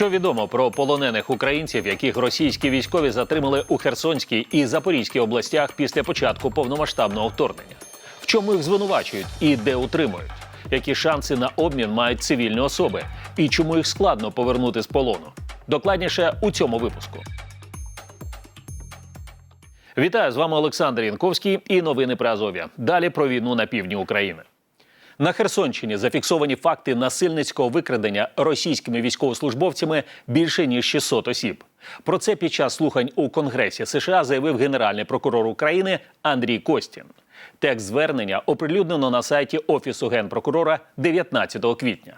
Що відомо про полонених українців, яких російські військові затримали у Херсонській і Запорізькій областях після початку повномасштабного вторгнення? В чому їх звинувачують і де утримують? Які шанси на обмін мають цивільні особи? І чому їх складно повернути з полону? Докладніше у цьому випуску. Вітаю з вами Олександр Янковський і новини про Азов'я. Далі про війну на півдні України. На Херсонщині зафіксовані факти насильницького викрадення російськими військовослужбовцями більше ніж 600 осіб. Про це під час слухань у Конгресі США заявив генеральний прокурор України Андрій Костін. Текст звернення оприлюднено на сайті Офісу генпрокурора 19 квітня.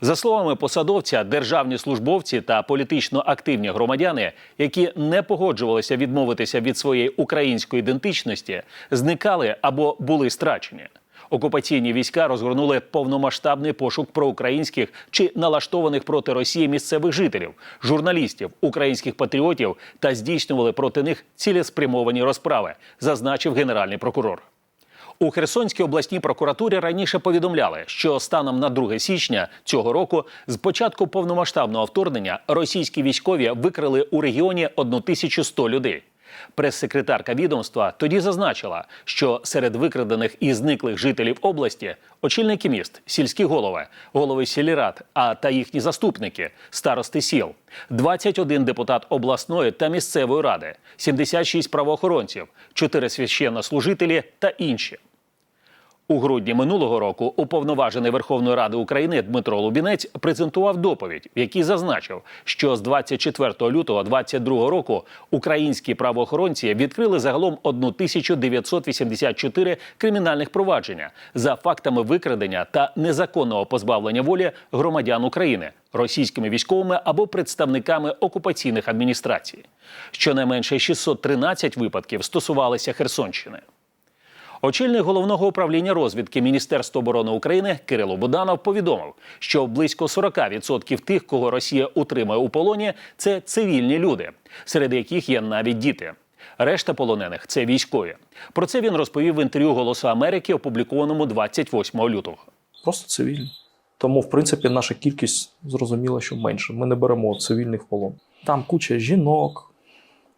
За словами посадовця, державні службовці та політично активні громадяни, які не погоджувалися відмовитися від своєї української ідентичності, зникали або були страчені. Окупаційні війська розгорнули повномасштабний пошук проукраїнських чи налаштованих проти Росії місцевих жителів, журналістів, українських патріотів та здійснювали проти них цілеспрямовані розправи, зазначив генеральний прокурор. У Херсонській обласній прокуратурі раніше повідомляли, що станом на 2 січня цього року, з початку повномасштабного вторгнення, російські військові викрили у регіоні 1100 людей. Прес-секретарка відомства тоді зазначила, що серед викрадених і зниклих жителів області очільники міст, сільські голови, голови сільрад, а та їхні заступники, старости сіл, 21 депутат обласної та місцевої ради, 76 правоохоронців, 4 священнослужителі та інші. У грудні минулого року уповноважений Верховної Ради України Дмитро Лубінець презентував доповідь, в якій зазначив, що з 24 лютого 2022 року українські правоохоронці відкрили загалом 1984 кримінальних провадження за фактами викрадення та незаконного позбавлення волі громадян України російськими військовими або представниками окупаційних адміністрацій. Щонайменше 613 випадків стосувалися Херсонщини. Очільник головного управління розвідки Міністерства оборони України Кирило Буданов повідомив, що близько 40% тих, кого Росія утримує у полоні, це цивільні люди, серед яких є навіть діти. Решта полонених це військові. Про це він розповів в інтерв'ю Голосу Америки, опублікованому 28 лютого. Просто цивільні. Тому, в принципі, наша кількість зрозуміла, що менше. Ми не беремо цивільних в полон. Там куча жінок,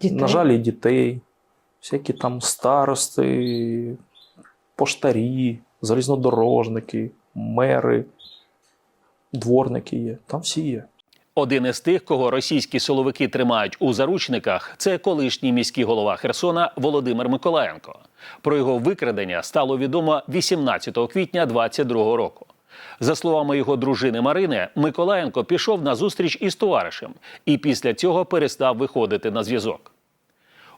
Дітей. на жаль, і дітей, всякі там старости, поштарі, залізнодорожники, мери, дворники є. Там всі є. Один із тих, кого російські силовики тримають у заручниках, це колишній міський голова Херсона Володимир Миколаєнко. Про його викрадення стало відомо 18 квітня 2022 року. За словами його дружини Марини, Миколаєнко пішов на зустріч із товаришем і після цього перестав виходити на зв'язок.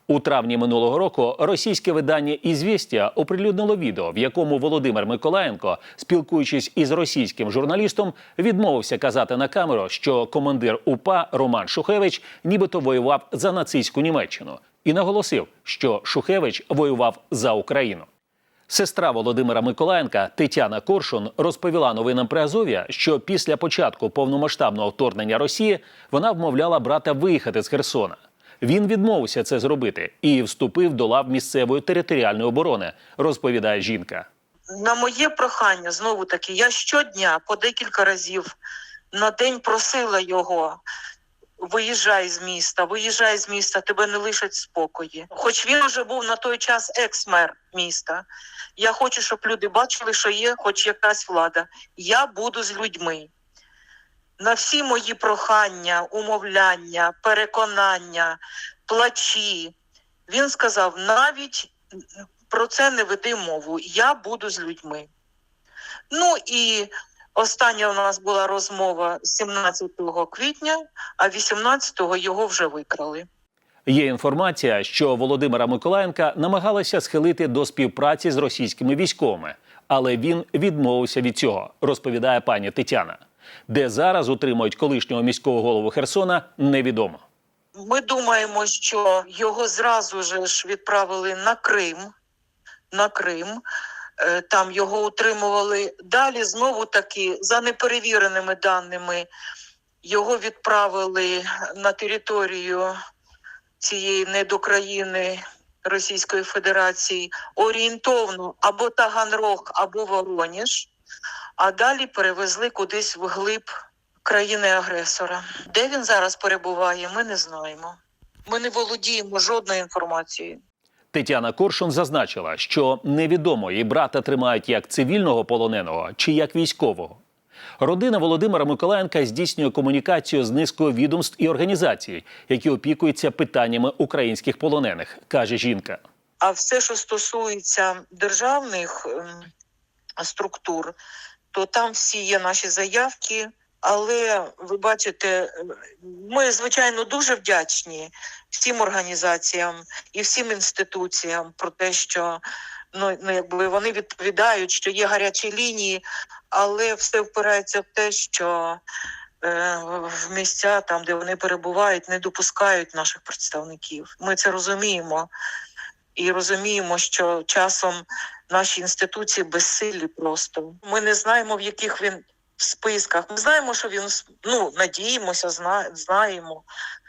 У травні минулого року російське видання «Ізвістія» оприлюднило відео, в якому Володимир Миколаєнко, спілкуючись із російським журналістом, відмовився казати на камеру, що командир УПА Роман Шухевич нібито воював за нацистську Німеччину, і наголосив, що Шухевич воював за Україну. Сестра Володимира Миколаєнка Тетяна Коршун розповіла новинам при Азов'я, що після початку повномасштабного вторгнення Росії вона вмовляла брата виїхати з Херсона. Він відмовився це зробити і вступив до лав місцевої територіальної оборони, розповідає жінка. На моє прохання, знову таки, я щодня по декілька разів на день просила його. Виїжджай з міста, виїжджай з міста, тебе не лишать спокої. Хоч він вже був на той час екс-мер міста. Я хочу, щоб люди бачили, що є хоч якась влада. Я буду з людьми. На всі мої прохання, умовляння, переконання, плачі. Він сказав: навіть про це не веди мову. Я буду з людьми. Ну і остання у нас була розмова 17 квітня, а 18-го його вже викрали. Є інформація, що Володимира Миколаєнка намагалися схилити до співпраці з російськими військовими, але він відмовився від цього, розповідає пані Тетяна. Де зараз утримують колишнього міського голову Херсона, невідомо. Ми думаємо, що його зразу ж відправили на Крим. На Крим. Е, Там його утримували. Далі знову таки, за неперевіреними даними, його відправили на територію цієї недокраїни Російської Федерації орієнтовно або Таганрог, або Вороніж, а далі перевезли кудись вглиб країни-агресора. Де він зараз перебуває, ми не знаємо. Ми не володіємо жодною інформацією. Тетяна Коршун зазначила, що невідомо її брата тримають як цивільного полоненого чи як військового. Родина Володимира Миколаєнка здійснює комунікацію з низкою відомств і організацій, які опікуються питаннями українських полонених, каже жінка. А все, що стосується державних ем, структур, то там всі є наші заявки. Але ви бачите, ми звичайно дуже вдячні всім організаціям і всім інституціям про те, що ну, ну якби вони відповідають, що є гарячі лінії, але все впирається в те, що е, в місця там, де вони перебувають, не допускають наших представників. Ми це розуміємо і розуміємо, що часом наші інституції безсилі просто. Ми не знаємо, в яких він в списках. Ми знаємо, що він ну надіємося, знаємо.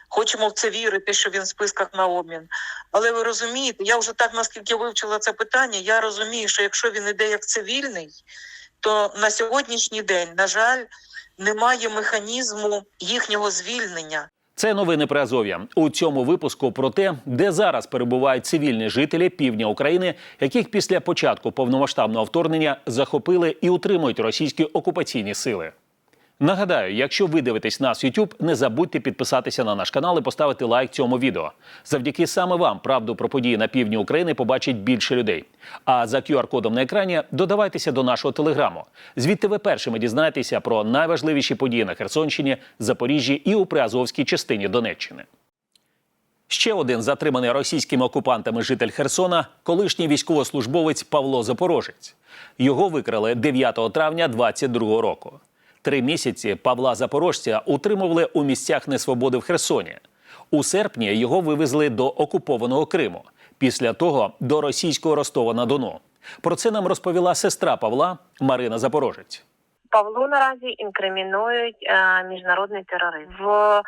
Хочемо в це вірити, що він в списках на обмін. Але ви розумієте, я вже так наскільки вивчила це питання, я розумію, що якщо він іде як цивільний, то на сьогоднішній день, на жаль, немає механізму їхнього звільнення. Це новини про Азов'я. У цьому випуску про те, де зараз перебувають цивільні жителі півдня України, яких після початку повномасштабного вторгнення захопили і утримують російські окупаційні сили. Нагадаю, якщо ви дивитесь нас в YouTube, не забудьте підписатися на наш канал і поставити лайк цьому відео. Завдяки саме вам правду про події на півдні України побачить більше людей. А за QR-кодом на екрані додавайтеся до нашого телеграму. Звідти ви першими дізнаєтеся про найважливіші події на Херсонщині, Запоріжжі і у Приазовській частині Донеччини. Ще один затриманий російськими окупантами житель Херсона колишній військовослужбовець Павло Запорожець. Його викрали 9 травня 22 року. Три місяці Павла Запорожця утримували у місцях несвободи в Херсоні. У серпні його вивезли до окупованого Криму. Після того до російського Ростова на Дону. Про це нам розповіла сестра Павла Марина Запорожець. Павлу наразі інкримінують е, міжнародний тероризм. В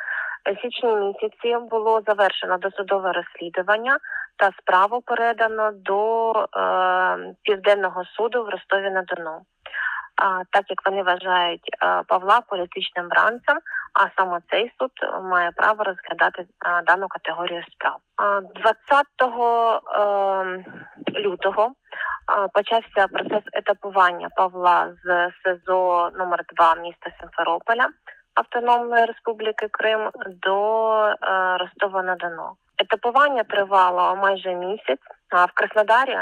січні місяці було завершено досудове розслідування та справу передано до е, південного суду в Ростові на Дону. Так як вони вважають е, Павла політичним бранцем, а саме цей суд має право розглядати е, дану категорію справ. А, 20 е, лютого почався процес етапування Павла з СИЗО номер 2 міста Сімферополя Автономної Республіки Крим до Ростова на Дону. Етапування тривало майже місяць. А в Краснодарі,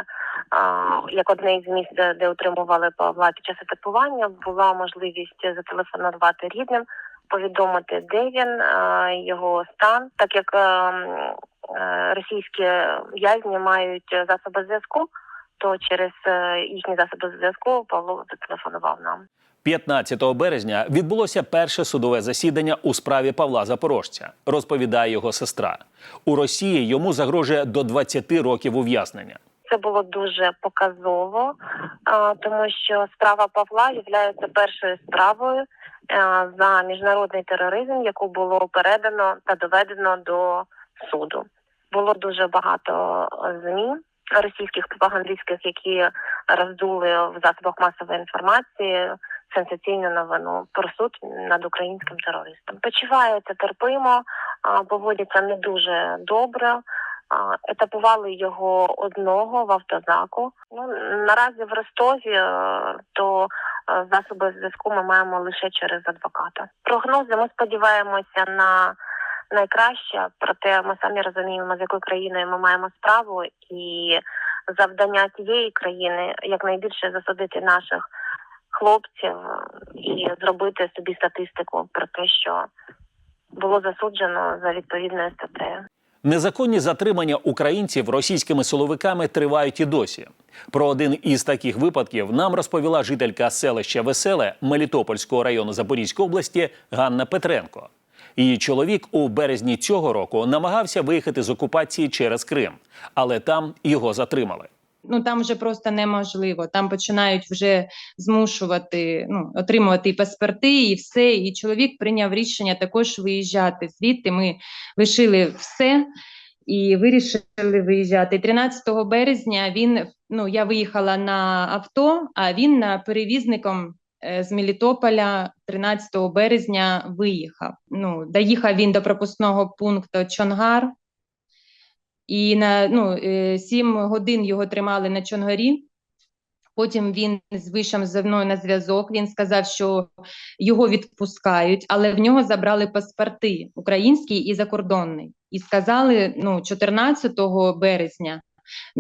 як одне із місць, де- утримували Павла під час етапування, була можливість зателефонувати рідним, повідомити, де він, його стан, так як е, м, е, російські в'язні мають засоби зв'язку то через е, їхні засоби зв'язку Павло зателефонував нам. 15 березня відбулося перше судове засідання у справі Павла Запорожця, розповідає його сестра. У Росії йому загрожує до 20 років ув'язнення. Це було дуже показово, тому що справа Павла є першою справою за міжнародний тероризм, яку було передано та доведено до суду. Було дуже багато змі російських пропагандистських, які роздули в засобах масової інформації сенсаційну новину про суд над українським терористом. Почувається терпимо, поводяться не дуже добре. Етапували його одного в автозаку. Ну наразі в Ростові е, то е, засоби зв'язку ми маємо лише через адвоката. Прогнози ми сподіваємося на найкраще, проте ми самі розуміємо, з якою країною ми маємо справу, і завдання тієї країни якнайбільше засудити наших хлопців і зробити собі статистику про те, що було засуджено за відповідною статтею. Незаконні затримання українців російськими силовиками тривають і досі. Про один із таких випадків нам розповіла жителька селища Веселе Мелітопольського району Запорізької області Ганна Петренко. Її чоловік у березні цього року намагався виїхати з окупації через Крим, але там його затримали. Ну там вже просто неможливо. Там починають вже змушувати ну, отримувати і паспорти, і все. І чоловік прийняв рішення також виїжджати. Звідти ми лишили все і вирішили виїжджати. 13 березня він ну я виїхала на авто, а він на перевізником е, з Мелітополя 13 березня виїхав. Ну, доїхав він до пропускного пункту Чонгар, і на ну, сім 7 годин його тримали на Чонгарі. Потім він вийшов зі мною на зв'язок. Він сказав, що його відпускають, але в нього забрали паспорти український і закордонний. І сказали: ну, 14 березня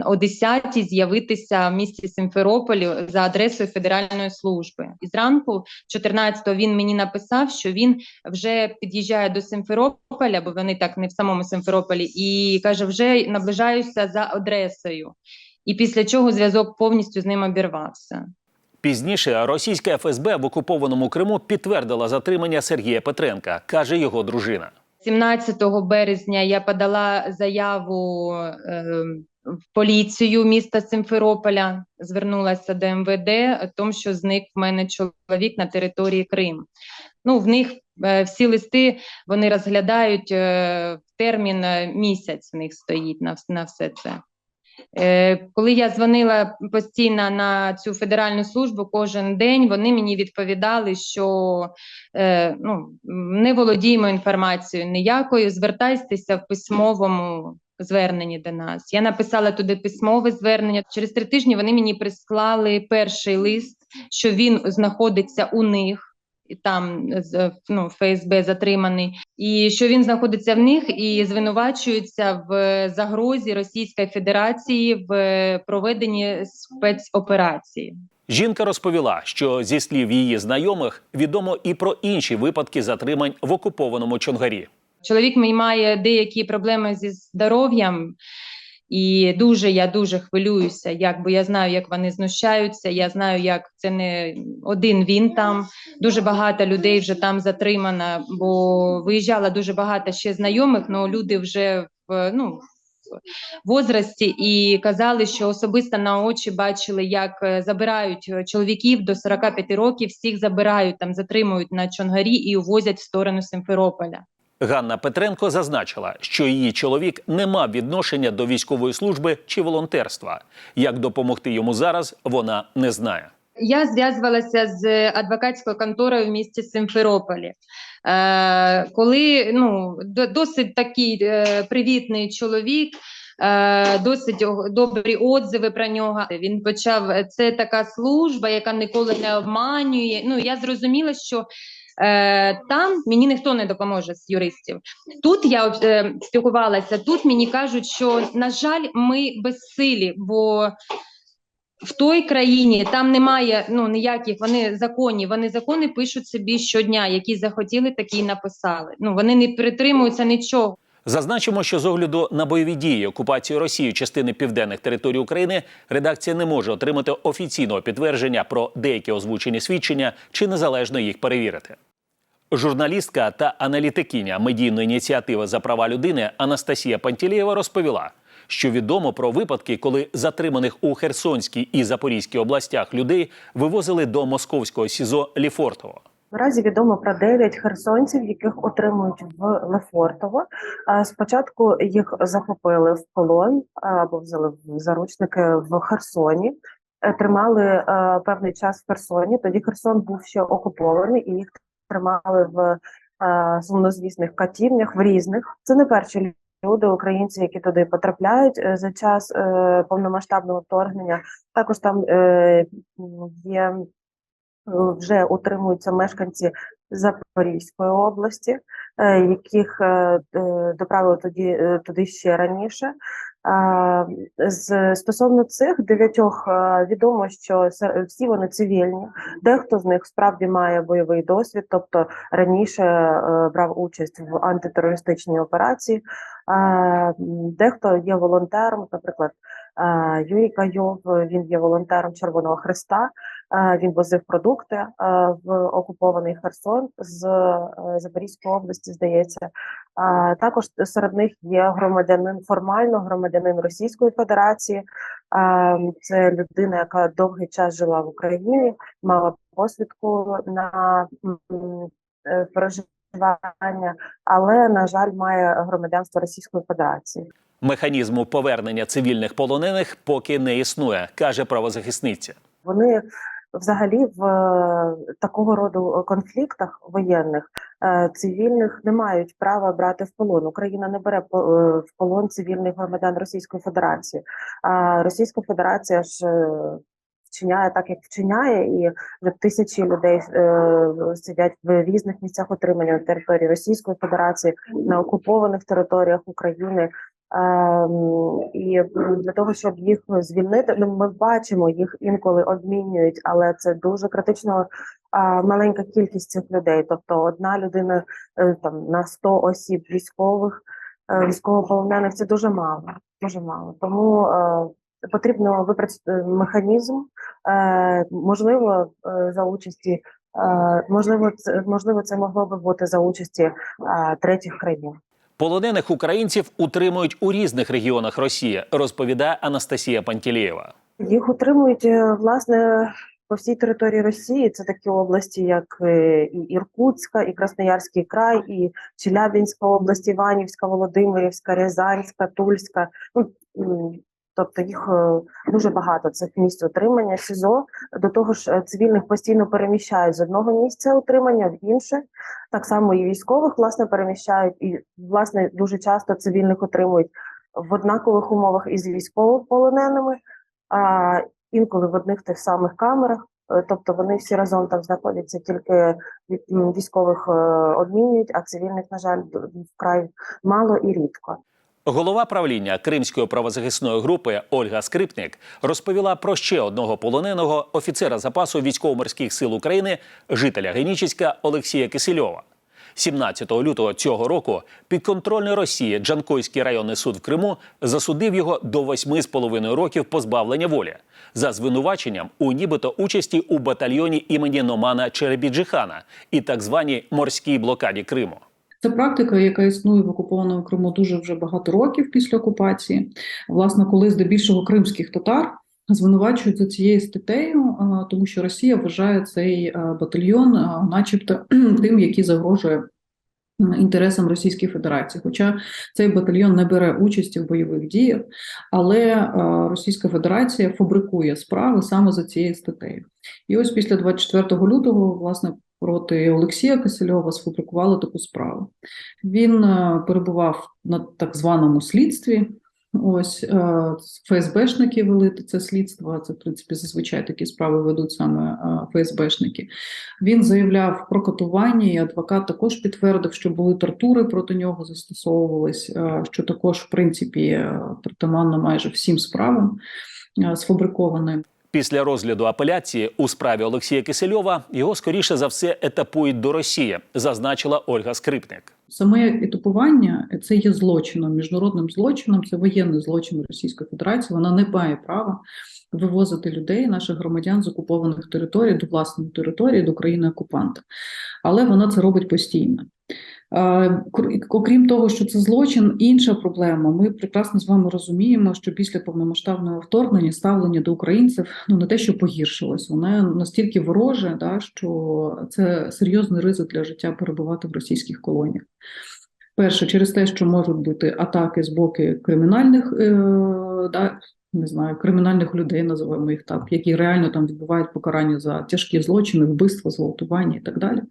о 10 з'явитися в місті Симферополі за адресою Федеральної служби. І зранку, 14-го, він мені написав, що він вже під'їжджає до Симферополя, бо вони так не в самому Симферополі, і каже, вже наближаюся за адресою. І після чого зв'язок повністю з ним обірвався. Пізніше російська ФСБ в окупованому Криму підтвердила затримання Сергія Петренка, каже його дружина. 17 березня я подала заяву е, в поліцію міста Симферополя, звернулася до МВД, тому, що зник в мене чоловік на території Криму. Ну, в них е, всі листи вони розглядають е, в термін е, місяць, в них стоїть на, на все це. Коли я дзвонила постійно на цю федеральну службу кожен день, вони мені відповідали, що ну, не володіємо інформацією ніякою, звертайтеся в письмовому зверненні до нас. Я написала туди письмове звернення. Через три тижні вони мені прислали перший лист, що він знаходиться у них. Там ну, ФСБ затриманий, і що він знаходиться в них і звинувачується в загрозі Російської Федерації в проведенні спецоперації. Жінка розповіла, що зі слів її знайомих відомо і про інші випадки затримань в окупованому Чонгарі. Чоловік мій має деякі проблеми зі здоров'ям, і дуже я дуже хвилююся, як бо я знаю, як вони знущаються. Я знаю, як це не один він там. Дуже багато людей вже там затримано, бо виїжджало дуже багато ще знайомих, але люди вже в ну. Возрасті і казали, що особисто на очі бачили, як е, забирають е, чоловіків до 45 років, всіх забирають там, затримують на Чонгарі і увозять в сторону Симферополя. Ганна Петренко зазначила, що її чоловік не мав відношення до військової служби чи волонтерства. Як допомогти йому зараз, вона не знає. Я зв'язувалася з адвокатською конторою в місті Симферополі. Е, коли ну, досить такий е, привітний чоловік, е, досить добрі отзиви про нього. Він почав це така служба, яка ніколи не обманює. Ну я зрозуміла, що е, там мені ніхто не допоможе з юристів. Тут я е, спілкувалася, тут мені кажуть, що на жаль, ми безсилі, бо в той країні там немає ну ніяких вони законів. Вони закони пишуть собі щодня, які захотіли, такі написали. Ну вони не притримуються нічого. Зазначимо, що з огляду на бойові дії окупації Росії частини південних територій України редакція не може отримати офіційного підтвердження про деякі озвучені свідчення чи незалежно їх перевірити. Журналістка та аналітикиня медійної ініціативи за права людини Анастасія Пантілєва розповіла, що відомо про випадки, коли затриманих у Херсонській і Запорізькій областях людей вивозили до московського СІЗО Ліфортово. Наразі відомо про 9 херсонців, яких отримують в Лефортово. Спочатку їх захопили в полон або взяли в заручники в Херсоні. Тримали певний час в Херсоні. Тоді Херсон був ще окупований, і їх тримали в е, сумнозвісних катівнях, в різних. Це не перші люди, українці, які туди потрапляють е, за час е, повномасштабного вторгнення. Також там є е, вже утримуються мешканці Запорізької області, яких доправили тоді туди ще раніше. З стосовно цих дев'ятьох відомо, що всі вони цивільні. Дехто з них справді має бойовий досвід, тобто раніше е, брав участь в антитерористичній операції. Дехто є волонтером, наприклад, Юрій Кайов, він є волонтером Червоного Христа. Він возив продукти в окупований Херсон з е, Запорізької області, здається. Також серед них є громадянин, формально громадянин Російської Федерації. Це людина, яка довгий час жила в Україні, мала посвідку на е, проживання, але на жаль, має громадянство Російської Федерації. Механізму повернення цивільних полонених поки не існує, каже правозахисниця. Вони взагалі в е, такого роду конфліктах воєнних е, цивільних не мають права брати в полон. Україна не бере е, в полон цивільних громадян Російської Федерації. А Російська Федерація ж е, вчиняє так, як вчиняє, і вже тисячі людей е, сидять в різних місцях отримання на території Російської Федерації на окупованих територіях України. Ем, і для того, щоб їх звільнити, ну ми бачимо, їх інколи обмінюють, але це дуже критично маленька кількість цих людей. Тобто, одна людина е, там на 100 осіб військових, е, військовополонених це дуже мало. Дуже мало. Тому е, потрібно випрацювати механізм, можливо, за участі. Можливо, це можливо, це могло би бути за участі третіх країн. Полонених українців утримують у різних регіонах Росії, розповідає Анастасія Пантілєєва. Їх утримують е, власне по всій території Росії. Це такі області, як е, і Іркутська, і Красноярський край, і Челябинська область, Іванівська, Володимирівська, Рязанська, Тульська. Ну тобто їх е, дуже багато цих місць утримання. СІЗО до того ж, е, цивільних постійно переміщають з одного місця утримання в інше. Так само і військових власне переміщають, і власне дуже часто цивільних отримують в однакових умовах із військовополоненими а інколи в одних тих самих камерах. Е, Тобто вони всі разом там знаходяться, тільки військових обмінюють, а цивільних, на жаль, вкрай мало і рідко. Голова правління Кримської правозахисної групи Ольга Скрипник розповіла про ще одного полоненого офіцера запасу військово-морських сил України, жителя Генічеська Олексія Кисельова. 17 лютого цього року підконтрольний Росії Джанкойський районний суд в Криму засудив його до 8,5 років позбавлення волі за звинуваченням у нібито участі у батальйоні імені Номана Черебіджихана і так званій морській блокаді Криму. Це практика, яка існує в окупованому Криму дуже вже багато років після окупації. Власне, коли здебільшого кримських татар звинувачують за цією статтею, тому що Росія вважає цей батальйон, начебто, тим, який загрожує інтересам Російської Федерації. Хоча цей батальйон не бере участі в бойових діях, але Російська Федерація фабрикує справи саме за цією статтею. І ось після 24 лютого, власне, проти Олексія Кисельова сфабрикували таку справу. Він е, перебував на так званому слідстві. Ось е, ФСБшники вели це слідство. Це в принципі зазвичай такі справи ведуть саме е, ФСБшники. Він заявляв про катування, і адвокат також підтвердив, що були тортури проти нього застосовувались, що також, в принципі, притаманно майже всім справам сфабриковані. Після розгляду апеляції у справі Олексія Кисельова його скоріше за все етапують до Росії, зазначила Ольга Скрипник. Саме етапування це є злочином, міжнародним злочином, це воєнний злочин Російської Федерації. Вона не має права вивозити людей, наших громадян з окупованих територій до власної території, до країни окупанта. Але вона це робить постійно. Кр- Окрім того, що це злочин, інша проблема. Ми прекрасно з вами розуміємо, що після повномасштабного вторгнення ставлення до українців ну не те, що погіршилось, воно настільки вороже, да, що це серйозний ризик для життя перебувати в російських колоніях. Перше, через те, що можуть бути атаки з боку кримінальних, е, да, не знаю, кримінальних людей, називаємо їх так, які реально там відбувають покарання за тяжкі злочини, вбивства, зґвалтування і так далі.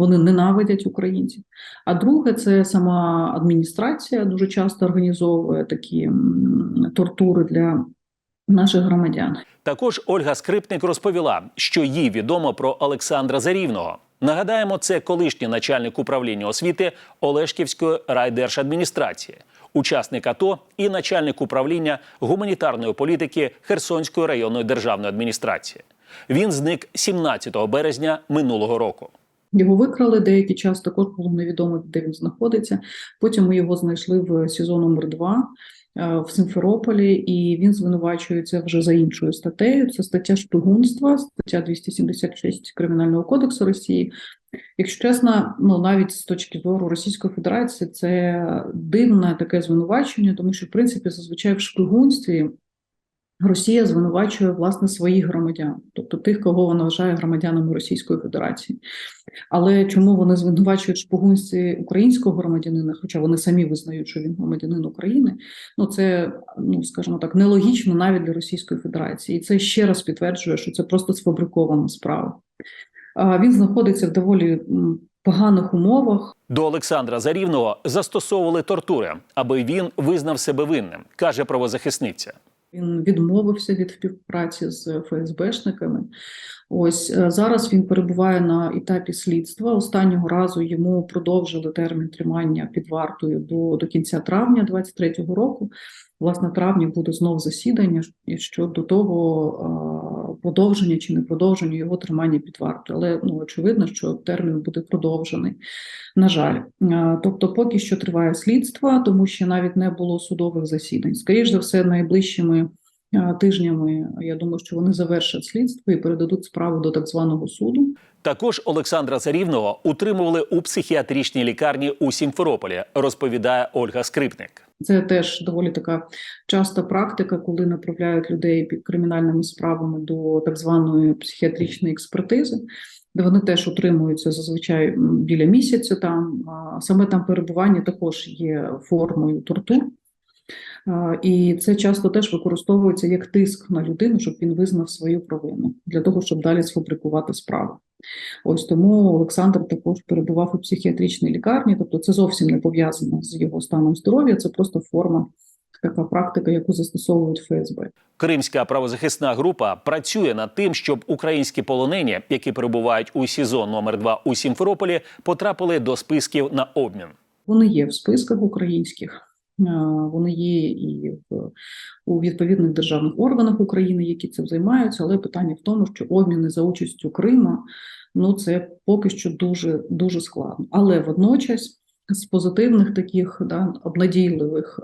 Вони ненавидять українців. А друге, це сама адміністрація дуже часто організовує такі тортури для наших громадян. Також Ольга Скрипник розповіла, що їй відомо про Олександра Зарівного. Нагадаємо, це колишній начальник управління освіти Олешківської райдержадміністрації, учасник АТО і начальник управління гуманітарної політики Херсонської районної державної адміністрації. Він зник 17 березня минулого року. Його викрали деякий час, також було невідомо, де він знаходиться. Потім ми його знайшли в СІЗО номер 2 е, в Симферополі, і він звинувачується вже за іншою статтею. Це стаття шпигунства, стаття 276 Кримінального кодексу Росії. Якщо чесно, ну навіть з точки зору Російської Федерації, це дивне таке звинувачення, тому що в принципі зазвичай в шпигунстві Росія звинувачує власне своїх громадян, тобто тих, кого вона вважає громадянами Російської Федерації. Але чому вони звинувачують в шпигунстві українського громадянина, хоча вони самі визнають, що він громадянин України, ну це ну скажімо так, нелогічно навіть для Російської Федерації, і це ще раз підтверджує, що це просто сфабрикована справа. Він знаходиться в доволі поганих умовах. До Олександра Зарівного застосовували тортури, аби він визнав себе винним, каже правозахисниця. Він відмовився від співпраці з ФСБшниками. Ось е, зараз він перебуває на етапі слідства. Останнього разу йому продовжили термін тримання під вартою до, до кінця травня 23-го року. Власне, в травні буде знов засідання щодо того продовження чи не продовження його тримання під вартою. Але ну очевидно, що термін буде продовжений. На жаль, тобто, поки що триває слідство, тому що навіть не було судових засідань. Скоріше за все, найближчими тижнями я думаю, що вони завершать слідство і передадуть справу до так званого суду. Також Олександра Зарівного утримували у психіатричній лікарні у Сімферополі, розповідає Ольга Скрипник. Це теж доволі така часта практика, коли направляють людей під кримінальними справами до так званої психіатричної експертизи, де вони теж утримуються зазвичай біля місяця. Там саме там перебування також є формою тортур. І це часто теж використовується як тиск на людину, щоб він визнав свою провину для того, щоб далі сфабрикувати справу. Ось тому Олександр також перебував у психіатричній лікарні, тобто це зовсім не пов'язано з його станом здоров'я, це просто форма, така практика, яку застосовують ФСБ. Кримська правозахисна група працює над тим, щоб українські полонені, які перебувають у СІЗО номер 2 у Сімферополі, потрапили до списків на обмін. Вони є в списках українських, вони є і в у відповідних державних органах України, які цим займаються. Але питання в тому, що обміни за участю Крима ну це поки що дуже дуже складно. Але водночас з позитивних таких да, обнадійливих.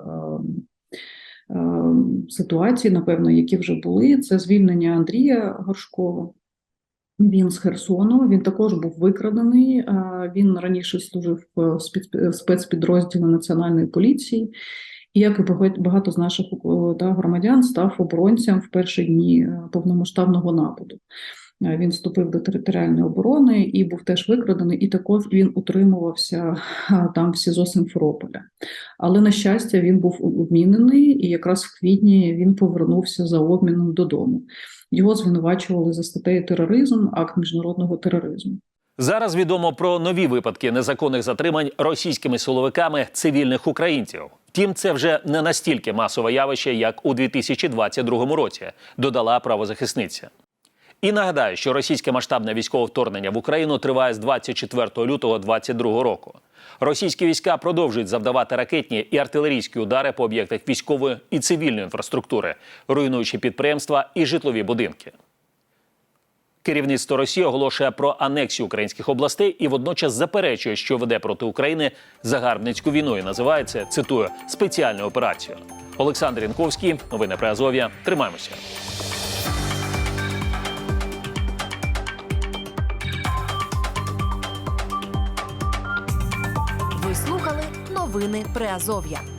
ем, Ситуацій, напевно, які вже були, це звільнення Андрія Горшкова. Він з Херсону, він також був викрадений. Він раніше служив в спецпідрозділі Національної поліції, і як і багато з наших да, громадян став оборонцем в перші дні е, повномасштабного нападу. Е, Він вступив до територіальної оборони і був теж викрадений, і також він утримувався там в СІЗО Симферополя. Але на щастя, він був обмінений, і якраз в квітні він повернувся за обміном додому. Його звинувачували за статтею тероризм, акт міжнародного тероризму. Зараз відомо про нові випадки незаконних затримань російськими силовиками цивільних українців. Втім, це вже не настільки масове явище, як у 2022 році, додала правозахисниця. І нагадаю, що російське масштабне військове вторгнення в Україну триває з 24 лютого 2022 року. Російські війська продовжують завдавати ракетні і артилерійські удари по об'єктах військової і цивільної інфраструктури, руйнуючи підприємства і житлові будинки. Керівництво Росії оголошує про анексію українських областей і водночас заперечує, що веде проти України загарбницьку війну і називає це, цитую, спеціальною операцією. Олександр Янковський, новини про Азов'я. Тримаємося. Новини Приазов'я.